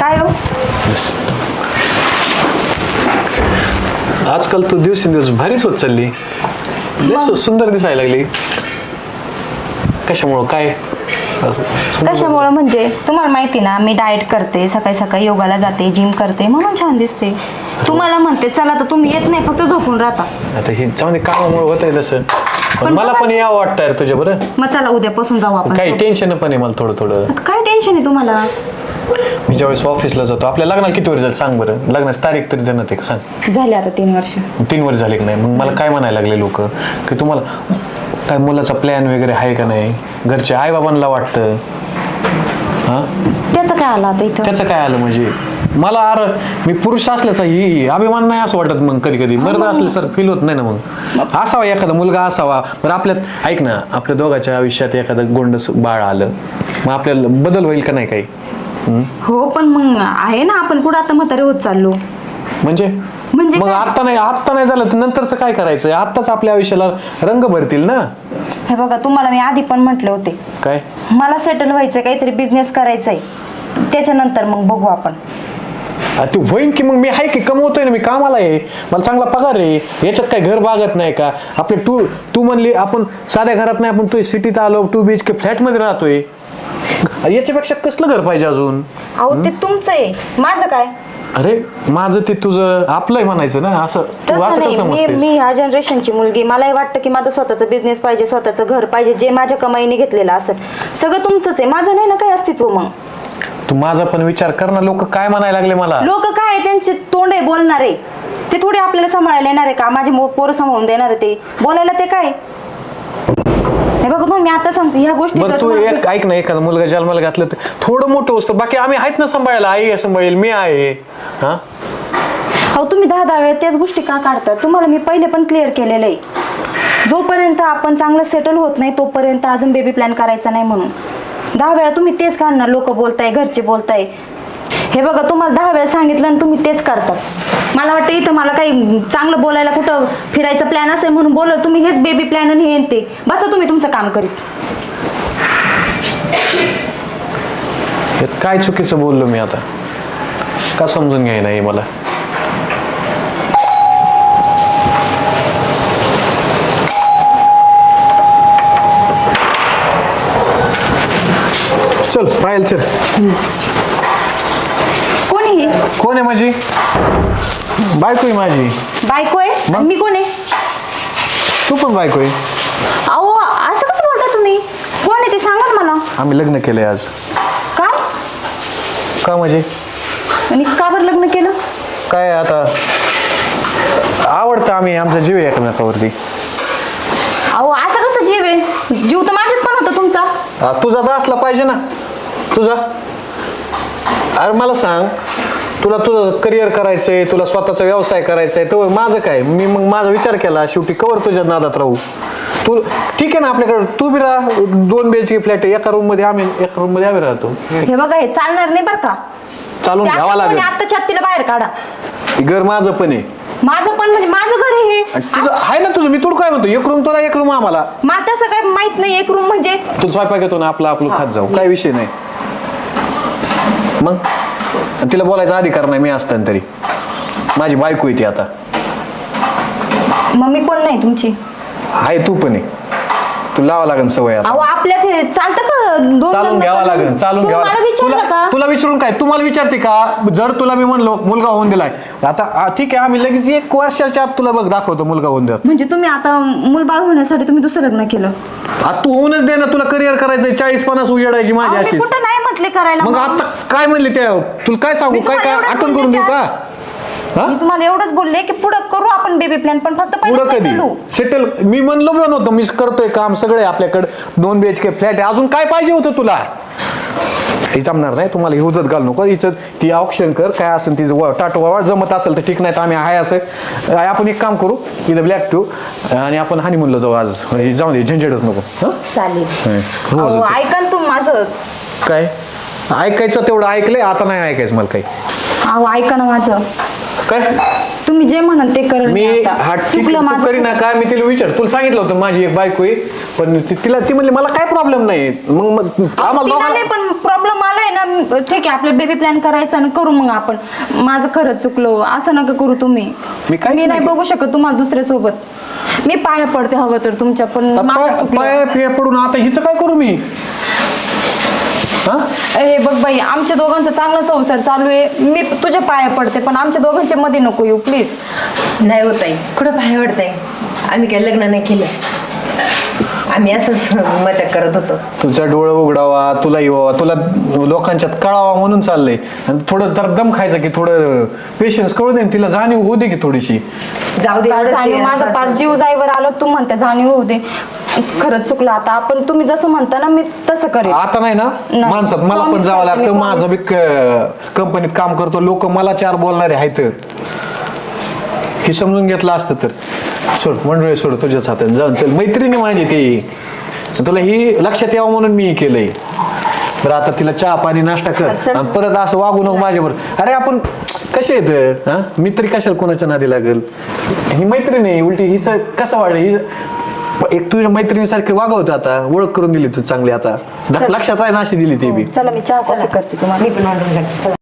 काय हो? बस. आजकाल तू दिवसेंदिवस भारीच होत चालली. लय सु- सुंदर दिसायला लागली. कशामुळं? काय? कशामुळं म्हणजे? तुम्हाला माहिती ना मी डाएट करते सकाळी सकाळी योगाला जाते जिम करते म्हणून छान दिसते. तुम्हाला म्हणते चला तर तुम्ही येत नाही फक्त झोपून राहता. आता हे चांगले कामामुळे होत आहे तसं. पण मला पण यावं वाटतं यार तुझ्या बरं. मग चला उद्यापासून जाऊ आपण काही टेन्शन पण आहे मला थोडं थोडं. आता काय टेन्शन आहे तुम्हाला? मी ज्यावेळेस ऑफिसला जातो आपल्या लग्नाला किती वर्ष झालं सांग बरं. लग्नाची तारीख तरी देणार ते का? सांग. झाले आता तीन वर्ष. तीन वर्ष झाले की नाही? मग मला काय म्हणायला लागले लोक? की तुम्हाला काय मुलाचा प्लॅन वगैरे आहे का नाही? घरच्या आई बाबांना वाटतं. हां? त्याचं काय आलं आता इथं? त्याचं काय आलं म्हणजे? मला अर मी पुरुष असल्याचा ही अभिमान नाही असं वाटत मग कधी कधी मर्द असले सर फील होत नाही ना मग. असावा एखादा मुलगा असावा. बरं आपल्यात ऐक ना आपल्या दोघाच्या आयुष्यात एखादं गोंडस बाळ आलं. मग आपल्याला बदल होईल का नाही काही? हं? हो पण मग आहे ना आपण कुठं आता म्हातारे होत चाललो. म्हणजे? म्हणजे मग काय? आता नाही आता नाही झालं तर नंतरचं काय करायचं? आत्ताच आपल्या आयुष्याला रंग भरतील ना? हे बघा तुम्हाला मी आधी पण म्हटले होते. काय? मला सेटल व्हायचंय काहीतरी बिझनेस करायचंय. त्याच्यानंतर मग बघू आपण. अरे ते होईन की मग मी आहे की कमवतोय ना मी? कामाला आहे. मला चांगला पगार आहे. याच्यात काय घर बागत नाही का? आपले टू तू म्हणली आपण साध्या घरात नाही आपण तू सिटीत आलो टू बीच के फ्लॅटमध्ये राहतोय. याच्यापेक्षा कसलं घर पाहिजे अजून? अहो ते तुमचं आहे. माझं काय? अरे माझं ते तुझं आपलंय म्हणायचं ना असं तू तसं असं नाही कसं मी समजतेस? मी ह्या जनरेशनची मुलगी. मलाही वाटतं की माझं स्वतःचं बिझनेस पाहिजे स्वतःचं घर पाहिजे जे माझ्या कमाईने घेतलेलं असेल. सगळं तुमचंच आहे. माझं नाही ना काही अस्तित्व मग? तू माझा पण विचार कर ना. लोक काय म्हणायला लागले मला? लोक काय आहे, त्यांचे तोंड आहे. बोलणारे ते थोडे आपल्याला सांभाळायला येणार आहे का? माझे मो- पोरं सांभाळून देणार आहे ते. बोलायला ते काय? हे बघा मग मी आता सांगते ह्या गोष्टी बरं जर तू तुम्हाला- एक ऐक ना एखादा मुलगा जन्माला घातलं तर थोडं मोठं असतं बाकी आम्ही आहेत ना सांभाळायला. आई सांभाळेल. मी आहे. हा? अहो तुम्ही दहा दहा वेळा त्याच गोष्टी का काढता? तुम्हाला मी पहिले पण क्लिअर केलेलं आहे. जोपर्यंत आपण चांगलं सेटल होत नाही तोपर्यंत अजून बेबी प्लॅन करायचा नाही म्हणून. दहा वेळा तुम्ही तेच काढणार लोक बोलताय घरचे बोलताय. हे बघा तुम्हाला दहा वेळा सांगितलं आणि तुम्ही तेच करतात मला वाटतं इथं मला काही चांगलं बोलायला कुठं फिरायचा प्लॅन असेल म्हणून बोललं तुम्ही हेच बेबी प्लॅन आणि हे ते. बसा तुम्ही तुमचं काम करीत. यात काय चुकीचं बोललो मी आता? का समजून घ्याय नाही मला? चल पायल चल. कोणी ही? कोण आहे माझी? बायको आहे माझी. बायको आहे? मग? आणि मी कोण आहे? तू पण बायको आहे. अहो असं कसं बोलता तुम्ही? कोण आहे ते सांगा ना मला. आम्ही लग्न केलंय आज. काय? का म्हणजे आणि का बरं लग्न केलं? काय आता? आवडतं आम्ही आमचा जीव आहे एकमेकावरती. अहो असं कसं जीव आहे? जीव तर माझ्यात पण होता तुमचा. तुझा तर असला पाहिजे ना. तुझा? अरे मला सांग तुला तुझं करिअर करायचंय तुला स्वतःचा व्यवसाय करायचा आहे तर माझं काय? मी मग माझा विचार केला शेवटी कवर तुझ्या नादात राहू. तू ठीक आहे ना आपल्याकडे? तू बी राहा दोन बेंचची फ्लॅट एका रूममध्ये आम्ही एका रूममध्ये आम्ही राहतो. हे बघा हे चालणार नाही बरं का? चालून घ्यावा लागेल. आता छत्तीला बाहेर काढा. हे घर माझं पण आहे. माझं पण म्हणजे माझं घर आहे हे. आणि तुझं आहे ना तुझं? मी तुला काय म्हणतो? एक रूम तुला एक रूम आम्हाला. मला तसं काय माहीत नाही एक रूम म्हणजे. तू स्वयंपाक येतो ना आपला आपलं खात जाऊ. काय विषय नाही. मग? आणि तिला बोलायचा अधिकार नाही मी असताना तरी माझी बायको आहे ती आता. मम्मी कोण नाही तुमची? आहे तू पण आहे. तू लावा लागेल सवय आता. अहो आपल्यात हे चालतं का? दोन चालून लग्न घ्यावा करून? लागेल चालून घ्यावा मला लागेल. विचारलं तुला का? तुला विचारून काय? तुम्हाला विचारते का? जर तुला मी म्हणलो मुलगा होऊन दिलाय. आता आ, ठीक आहे आम्ही लगेच एक वर्षाच्या आत तुला बघ दाखवतो मुलगा होऊन द्या म्हणजे तुम्ही आता मूलबाळ होण्यासाठी तुम्ही दुसरं लग्न केलं. आता तू होऊनच दे ना तुला करिअर करायचंय चाळीस पन्नास उजेडायची माझी अहो, मी अशीच. कुठं नाही म्हटले करायला मग. आता काय म्हणले त्या तुला काय सांगू? मी काय काय एवढंच आठवण करून देऊ का? हा? मी तुम्हाला एवढंच बोलले की पुढं करू आपण बेबी प्लॅन पण फक्त पुढं पहिले कधी? settle होऊ. सेटल मी म्हणलो पण होतं मी करतोय काम सगळे आपल्याकडे. दोन बी एच के फ्लॅट आहे. अजून काय पाहिजे होतं तुला? हे जमणार नाही. तुम्हाला हिवजत घाल नको. हिचं ती ऑप्शन कर. काय असेल तिचं टाटो वावा जमत असेल तर ठीक नाही तर आम्ही आहे असं. आपण एक काम करू. इथं ब्लॅक टू आणि आपण हानिमूनला जाऊ आज. हे जाऊ दे झंझटच नको. हं? चालेल. हं. अहो, ऐका ना तुम्ही माझं? काय? ऐकायचं तेवढं ऐकलंय. आता नाही ऐकायचं मला काही. अहो ऐका ना माझं. काय? तुम्ही जे म्हणाल ते करेल मी मी आता. हा ठीक चुकलं तू माझं करी ना काय मी तिला विचार तुला सांगितलं होतं माझी एक बायको आहे. पण ती- तिला ती म्हणली मला काय प्रॉब्लेम नाही. मग मग अहो, आम्हाला तिला दोघांना नाही पण प्रॉब्लेम आलाय ना. ठीक आहे आपलं बेबी प्लॅन करायचा आणि करू मग आपण. माझं खरंच चुकलो. असं नका करू तुम्ही. मी काहीच मी नाही नाही बघू शकत तुम्हाला दुसऱ्या सोबत. मी पाया पडते हवं तर तुमच्या पण माझं पाय चुकलं. पाय पिया पडून आता हिचं काय करू मी? हा? बघ बाई आमच्या दोघांचा चांगला संसार चालू आहे. मी तुझ्या पाया पडते पण आमच्या दोघांच्या मध्ये नको येऊ प्लीज नाही होत आहे कुठं बाहेर वाटत आम्ही काही लग्न नाही केलं. आम्ही असंच मजा करत होतो. तुझा डोळं उघडावा तुला येवा तुला लोकांच्यात कळावा म्हणून चाललंय. आणि थोडं तर दम खायचं की थोडं पेशन्स कळू दे तिला जाणीव होऊ दे की थोडीशी. जाऊ दे एवढंच जाणीव? ते माझा असं- पार जीव जाईवर आलो तू म्हणते जाणीव होऊ दे. खरंच चुकलं आता. आपण तुम्ही जसं म्हणता ना मी तसं करेन. आता नाही ना? नाही. माणसात मला पण Promise जावं करते लागतं. माझं बी क- कंपनीत काम करतो. लोक मला चार बोलणारे आहेत. हे समजून घेतलं असतं तर. सोड मंडळी सोड तुझ्याच हातात जाऊन चल. मैत्रिणी माझी ती. तुला ही लक्षात यावं म्हणून मी हे केलंय. बरं आता तिला चहा पाणी नाश्ता कर. चल. आणि परत असं वागू नको माझ्याबरोबर अरे आपण कसे येत हा? मी तरी कशाला कोणाच्या नादी लागेल? ही मैत्रीण आहे उलटी हिचं कसं वाढलं? ही एक तुझ्या मैत्रिणीसारखी वागवत आता. ओळख करून दिली तू चांगली आता. लक्षात आहे ना अशी दिली ती बी. चला मी चहा कॉफी करते तुम्हाला. मी पण ऑर्डर करते. चला.